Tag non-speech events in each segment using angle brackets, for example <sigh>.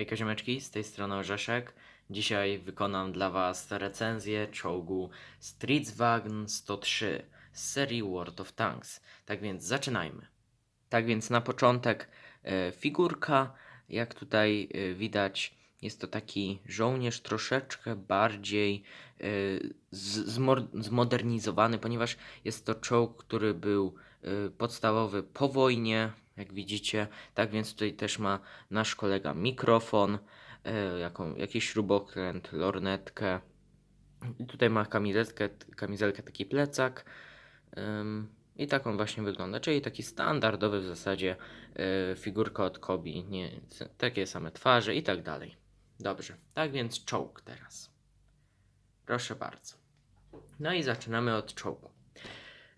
Hejka ziomeczki, z tej strony Orzeszek. Dzisiaj wykonam dla Was recenzję czołgu Stridswagen 103 z serii World of Tanks. Tak więc zaczynajmy. Tak więc na początek e, figurka, jak tutaj e, widać, jest to taki żołnierz troszeczkę bardziej e, zmodernizowany, ponieważ jest to czołg, który był e, podstawowy po wojnie, jak widzicie. Tak więc tutaj też ma nasz kolega mikrofon, e, jaką, jakiś śrubokręt, lornetkę. I tutaj ma kamizelkę, kamizelkę taki plecak. I tak on właśnie wygląda, czyli taki standardowy w zasadzie e, figurka od Kobi, nie, takie same twarze i tak dalej. Dobrze, tak więc czołg teraz. Proszę bardzo. No i zaczynamy od czołgu.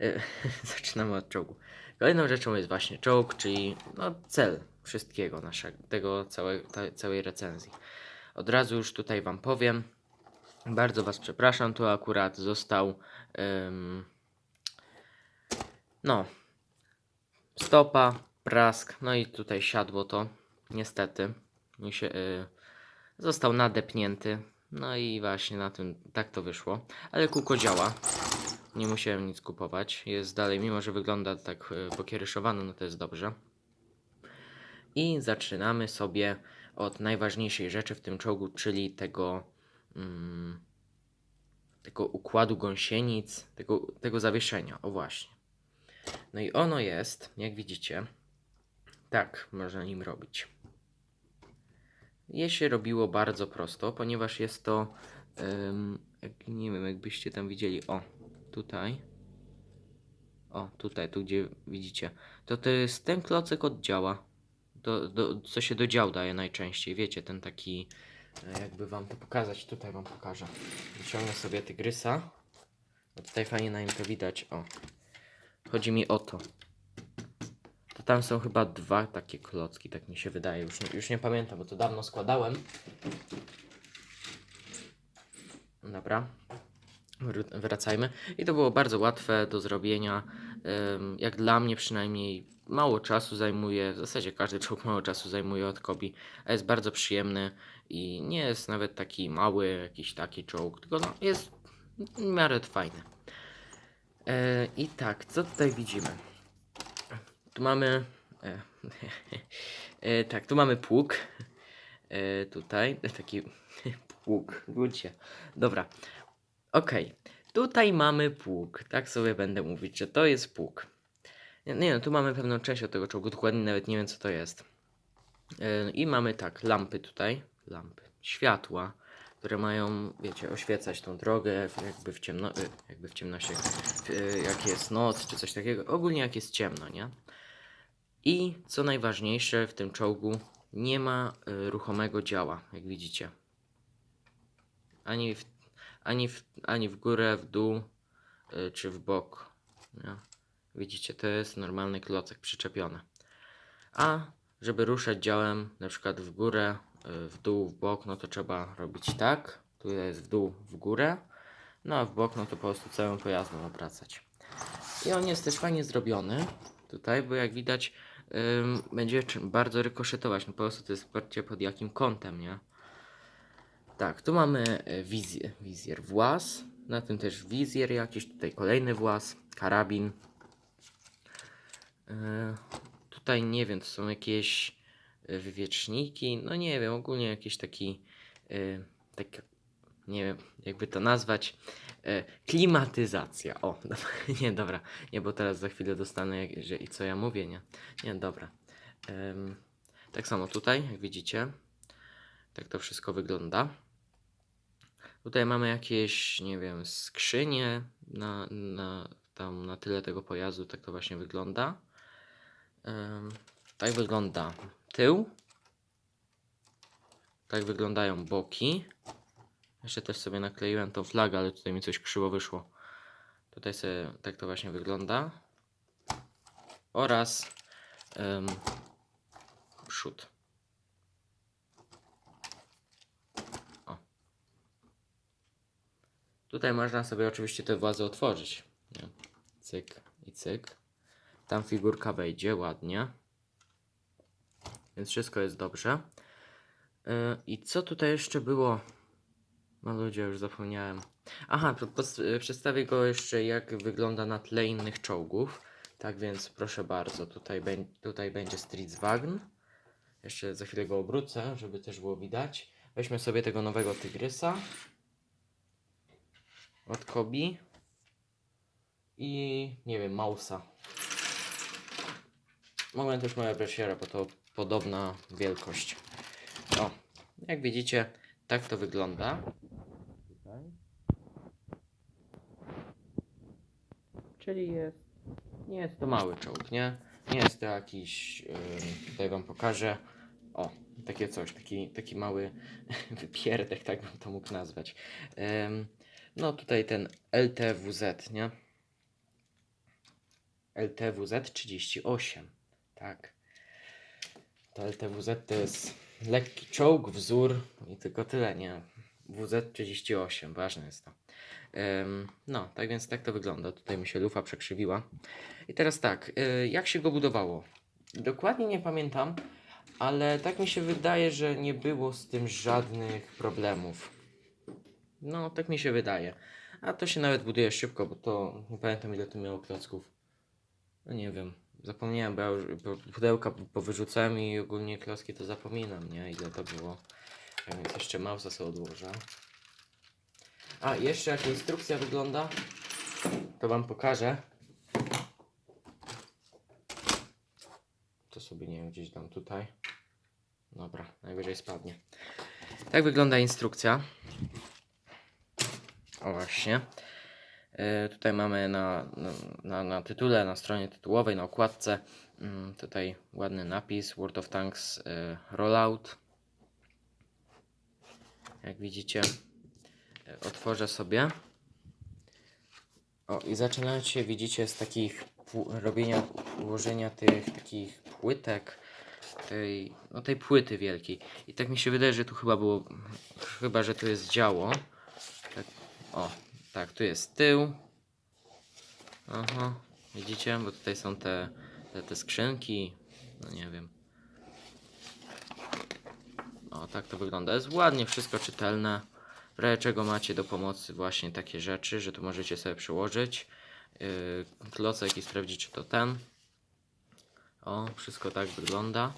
E, <laughs> zaczynamy od czołgu. Kolejną rzeczą jest właśnie czołg, czyli no, cel wszystkiego naszego, tego całe, ta, całej recenzji. Od razu już tutaj Wam powiem. Bardzo Was przepraszam, tu akurat został em, no stopa, prask, no i tutaj siadło to niestety. Się, y, został nadepnięty. No i właśnie na tym tak to wyszło. Ale kółko działa. Nie musiałem nic kupować. Jest dalej, mimo że wygląda tak e, pokieryszowane, no to jest dobrze. I zaczynamy sobie od najważniejszej rzeczy w tym czołgu, czyli tego, mm, tego układu gąsienic, tego, tego zawieszenia. O właśnie. No i ono jest, jak widzicie, tak można nim robić. Je się robiło bardzo prosto, ponieważ jest to, jak, nie wiem, jakbyście tam widzieli, o, tutaj. O, tutaj, tu gdzie widzicie. To to jest ten klocek od działa. Do, do, co się do dział daje najczęściej. Wiecie, ten taki. e, Jakby wam to pokazać, tutaj wam pokażę. Wyciągnę sobie tygrysa. Bo tutaj fajnie na nim to widać. O. Chodzi mi o to. To tam są chyba dwa takie klocki, tak mi się wydaje. Już, już nie pamiętam, bo to dawno składałem. Dobra. Wr- Wracajmy. I to było bardzo łatwe do zrobienia. Jak dla mnie przynajmniej mało czasu zajmuje. W zasadzie każdy czołg mało czasu zajmuje od Kobi, a jest bardzo przyjemny i nie jest nawet taki mały, jakiś taki czołg, tylko no, jest w miarę fajny. E, I tak, co tutaj widzimy? Tu mamy. E, <laughs> e, tak, tu mamy pług. Tutaj <laughs> taki pług. Ludzie. Dobra. Okej. Tutaj mamy pług. Tak sobie będę mówić, że to jest pług. Nie, nie no, tu mamy pewną część od tego czołgu. Dokładnie nawet nie wiem, co to jest. E, I mamy tak, lampy tutaj. Lampy. Światła, które mają, wiecie, oświecać tą drogę, jakby w, ciemno, e, jakby w ciemności, e, jak jest noc, czy coś takiego. Ogólnie jak jest ciemno, nie? I co najważniejsze w tym czołgu, nie ma y, ruchomego działa, jak widzicie. Ani w, ani w, ani w górę, w dół, y, czy w bok. Widzicie, to jest normalny klocek przyczepiony. A żeby ruszać działem, na przykład w górę, y, w dół, w bok, no to trzeba robić tak. Tu jest w dół, w górę. No a w bok, no to po prostu całym pojazdem obracać. I on jest też fajnie zrobiony tutaj, bo jak widać ym, będzie bardzo rykoszetować. No po prostu to jest patrzcie pod jakim kątem, nie? Tak, tu mamy e, wizjer, wizjer włas, na tym też wizjer jakiś, tutaj kolejny włas, karabin. E, tutaj nie wiem, to są jakieś e, wywieczniki, no nie wiem, ogólnie jakiś taki, e, tak, nie wiem, jakby to nazwać, klimatyzacja. O, <laughs> dobra, nie, dobra, nie, bo teraz za chwilę dostanę, że, i co ja mówię, nie? Nie, dobra. Tak samo tutaj, jak widzicie, tak to wszystko wygląda. Tutaj mamy jakieś, nie wiem, skrzynie na, na, tam na tyle tego pojazdu, tak to właśnie wygląda. Tak wygląda tył. Tak wyglądają boki. Jeszcze też sobie nakleiłem tą flagę, ale tutaj mi coś krzywo wyszło. Tutaj sobie tak to właśnie wygląda. Oraz em, przód. Tutaj można sobie oczywiście te władze otworzyć. Cyk i cyk. Tam figurka wejdzie ładnie. Więc wszystko jest dobrze. E, I co tutaj jeszcze było? No ludzie, już zapomniałem. Aha, przedstawię go jeszcze, jak wygląda na tle innych czołgów. Tak więc proszę bardzo, tutaj, bę- tutaj będzie Stridsvagn. Jeszcze za chwilę go obrócę, żeby też było widać. Weźmy sobie tego nowego tygrysa. Od Kobi. I nie wiem, Mausa. Mogłem też moja brasiera, bo to podobna wielkość. O, jak widzicie, tak to wygląda. Czyli jest, nie jest to mały czołg, nie? Nie jest to jakiś, ym, tutaj wam pokażę. O, takie coś, taki, taki mały <laughs> wypierdek, tak bym to mógł nazwać. Ym, no tutaj ten LTWZ, nie? LTWZ 38, tak. To LTWZ to jest lekki czołg, wzór i tylko tyle, nie? WZ38, ważne jest to. Ym, no, tak więc tak to wygląda. Tutaj mi się lufa przekrzywiła. I teraz tak, y, jak się go budowało? Dokładnie nie pamiętam, ale tak mi się wydaje, że nie było z tym żadnych problemów. No, tak mi się wydaje. A to się nawet buduje szybko, bo to nie pamiętam ile to miało klocków. No nie wiem, zapomniałem, bo ja już pudełka po- powyrzucałem i ogólnie klocki to zapominam, nie? Ile to było. Więc jeszcze mausa sobie odłożę. A, jeszcze jak instrukcja wygląda, to wam pokażę. To sobie, nie wiem, gdzieś dam tutaj. Dobra, najwyżej spadnie. Tak wygląda instrukcja. O właśnie. E, tutaj mamy na, na, na, tytule, na stronie tytułowej, na okładce, mm, tutaj ładny napis World of Tanks e, Rollout. Jak widzicie, e, otworzę sobie. O, i zaczynając się, widzicie, z takich robienia, ułożenia tych takich płytek, tej, no tej płyty wielkiej. I tak mi się wydaje, że tu chyba było, chyba, że tu jest działo. O, tak, tu jest tył. Aha, widzicie, bo tutaj są te, te, te skrzynki, no nie wiem. O, tak to wygląda. Jest ładnie, wszystko czytelne. W razie czego macie do pomocy właśnie takie rzeczy, że tu możecie sobie przyłożyć. Yy, klocek i sprawdzić, czy to ten. O, wszystko tak wygląda.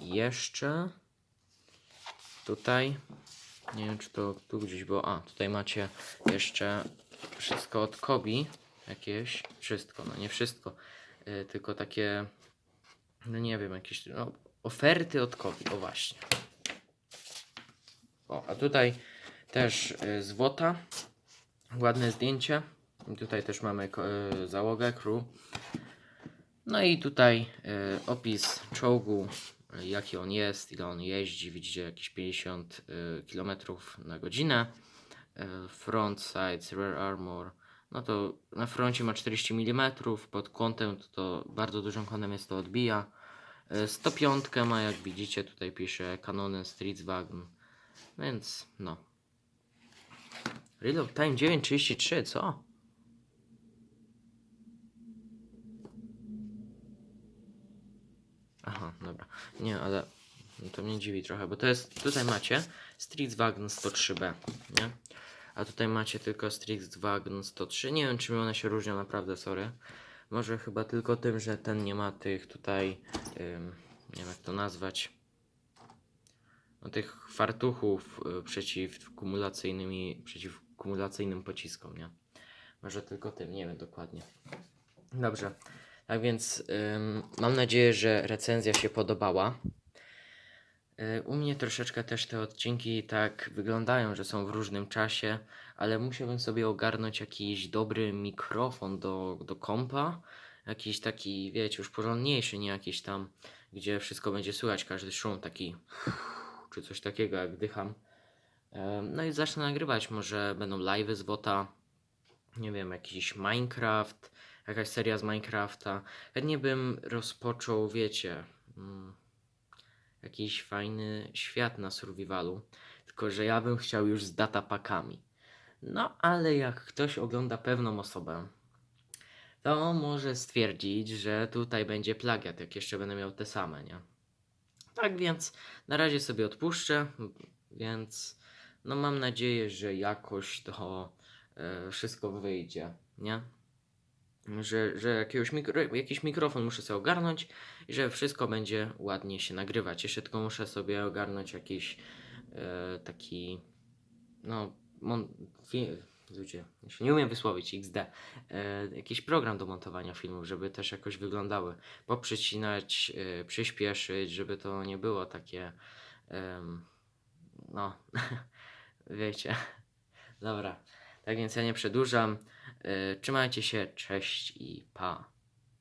Jeszcze tutaj, nie wiem czy to tu gdzieś było, a tutaj macie jeszcze wszystko od Kobi, jakieś, wszystko, no nie wszystko, yy, tylko takie, no nie wiem, jakieś no, oferty od Kobi, o właśnie. O, a tutaj też y, z WOTA. Ładne zdjęcie. I tutaj też mamy ko- y, załogę, crew. No i tutaj y, opis czołgu, jaki on jest, ile on jeździ. Widzicie jakieś 50 y, km na godzinę. Y, front sides, rear armor. No to na froncie ma 40 mm, pod kątem to, to bardzo dużym kątem jest to odbija. Y, 105 ma, jak widzicie, tutaj pisze Canon Stridsvagn. Więc no. Reload time 9.33, co? Aha, dobra. Nie, ale to mnie dziwi trochę, bo to jest, tutaj macie Stridsvagn 103B, nie? A tutaj macie tylko Stridsvagn 103. Nie wiem, czym one się różnią, naprawdę, sorry. Może chyba tylko tym, że ten nie ma tych tutaj, ym, nie wiem jak to nazwać, no, tych fartuchów y, przeciw kumulacyjnymi, przeciw kumulacyjnym pociskom, nie? Może tylko tym, nie wiem dokładnie. Dobrze. Tak więc ym, mam nadzieję, że recenzja się podobała. Y, U mnie troszeczkę też te odcinki tak wyglądają, że są w różnym czasie, ale musiałbym sobie ogarnąć jakiś dobry mikrofon do, do kompa. Jakiś taki, wiecie, już porządniejszy, nie jakiś tam, gdzie wszystko będzie słychać, każdy szum taki czy coś takiego, jak dycham. Em, No i zacznę nagrywać, może będą live'y z WOTA, nie wiem, jakiś Minecraft, jakaś seria z Minecrafta. Chętnie bym rozpoczął, wiecie, mm, jakiś fajny świat na survivalu, tylko że ja bym chciał już z datapakami. No, ale jak ktoś ogląda pewną osobę, to może stwierdzić, że tutaj będzie plagiat, jak jeszcze będę miał te same, nie? Tak więc na razie sobie odpuszczę, więc no mam nadzieję, że jakoś to e, wszystko wyjdzie, nie? Że, że jakiegoś mikro, jakiś mikrofon muszę sobie ogarnąć i że wszystko będzie ładnie się nagrywać. Jeszcze tylko muszę sobie ogarnąć jakiś e, taki, no, mon, fi, ludzie, nie umiem wysłowić, XD, e, jakiś program do montowania filmów, żeby też jakoś wyglądały, poprzecinać, e, przyspieszyć, żeby to nie było takie, em, no, <laughs> wiecie. Dobra, tak więc ja nie przedłużam. E, Trzymajcie się, cześć i pa.